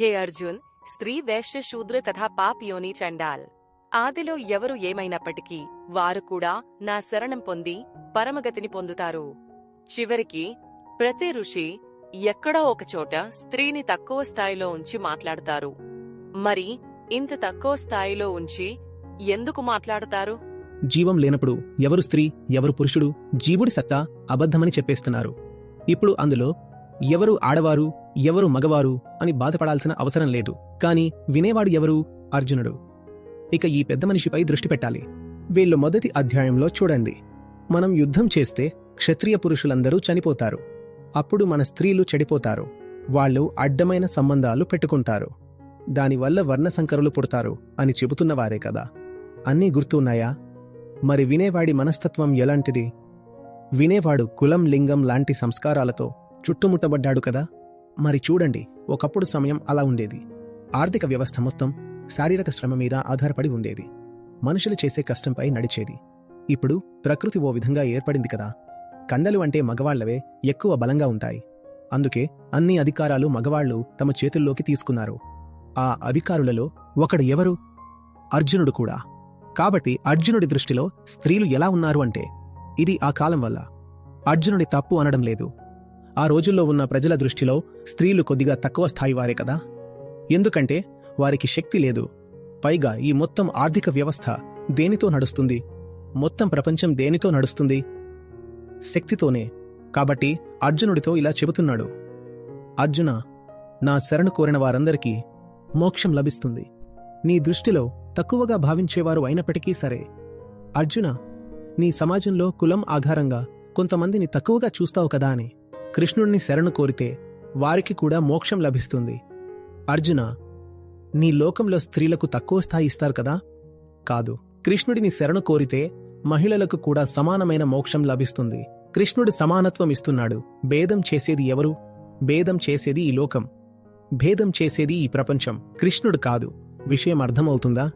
హే అర్జున్ స్త్రీ వైశ్య శూద్ర తథా పాప్ యోని చండాల్. ఆదిలో ఎవరు ఏమైనప్పటికీ వారు కూడా నా శరణం పొంది పరమగతిని పొందుతారు. చివరికి ప్రతి ఋషి ఎక్కడో ఒకచోట స్త్రీని తక్కువ స్థాయిలో ఉంచి మాట్లాడతారు. మరి ఇంత తక్కువ స్థాయిలో ఉంచి ఎందుకు మాట్లాడతారు? జీవం లేనప్పుడు ఎవరు స్త్రీ ఎవరు పురుషుడు జీవుడి సత్తా అబద్ధమని చెప్పేస్తున్నారు. ఇప్పుడు అందులో ఎవరు ఆడవారు ఎవరు మగవారు అని బాధపడాల్సిన అవసరం లేదు. కాని వినేవాడు ఎవరు? అర్జునుడు. ఇక ఈ పెద్ద మనిషిపై దృష్టి పెట్టాలి. వీళ్ళు మొదటి అధ్యాయంలో చూడండి. మనం యుద్ధం చేస్తే క్షత్రియ పురుషులందరూ చనిపోతారు. అప్పుడు మన స్త్రీలు చెడిపోతారు. వాళ్ళు అడ్డమైన సంబంధాలు పెట్టుకుంటారు. దానివల్ల వర్ణసంకరులు పుడతారు అని చెబుతున్నవారే కదా. అన్నీ గుర్తున్నాయా? మరి వినేవాడి మనస్తత్వం ఎలాంటిది? వినేవాడు కులం లింగం లాంటి సంస్కారాలతో చుట్టుముట్టబడ్డాడు కదా. మరి చూడండి ఒకప్పుడు సమయం అలా ఉండేది. ఆర్థిక వ్యవస్థ మొత్తం శారీరక శ్రమ మీద ఆధారపడి ఉండేది. మనుషులు చేసే కష్టంపై నడిచేది. ఇప్పుడు ప్రకృతి ఓ విధంగా ఏర్పడింది కదా. కండలు అంటే మగవాళ్ళవే ఎక్కువ బలంగా ఉంటాయి. అందుకే అన్ని అధికారాలు మగవాళ్ళు తమ చేతుల్లోకి తీసుకున్నారు. ఆ అధికారులలో ఒకడు ఎవరు? అర్జునుడు కూడా. కాబట్టి అర్జునుడి దృష్టిలో స్త్రీలు ఎలా ఉన్నారు అంటే ఇది ఆ కాలం వల్ల. అర్జునుడి తప్పు అనడం లేదు. ఆ రోజుల్లో ఉన్న ప్రజల దృష్టిలో స్త్రీలు కొద్దిగా తక్కువ స్థాయి వారే కదా. ఎందుకంటే వారికి శక్తి లేదు. పైగా ఈ మొత్తం ఆర్థిక వ్యవస్థ దేనితో నడుస్తుంది? మొత్తం ప్రపంచం దేనితో నడుస్తుంది? శక్తితోనే. కాబట్టి అర్జునుడితో ఇలా చెబుతున్నాడు. అర్జున నా శరణు కోరిన వారందరికీ మోక్షం లభిస్తుంది. నీ దృష్టిలో తక్కువగా భావించేవారు అయినప్పటికీ సరే. అర్జున నీ సమాజంలో కులం ఆధారంగా కొంతమందిని తక్కువగా చూస్తావు కదా అని. కృష్ణుణ్ణి శరణు కోరితే వారికి కూడా మోక్షం లభిస్తుంది. అర్జున నీ లోకంలో స్త్రీలకు తక్కువ స్థాయి ఇస్తారు కదా? కాదు కృష్ణుడిని శరణు కోరితే మహిళలకు కూడా సమానమైన మోక్షం లభిస్తుంది. కృష్ణుడు సమానత్వం ఇస్తున్నాడు. భేదం చేసేది ఎవరు? భేదం చేసేది ఈ లోకం. భేదం చేసేది ఈ ప్రపంచం. కృష్ణుడు కాదు. విషయం అర్థమవుతుందా?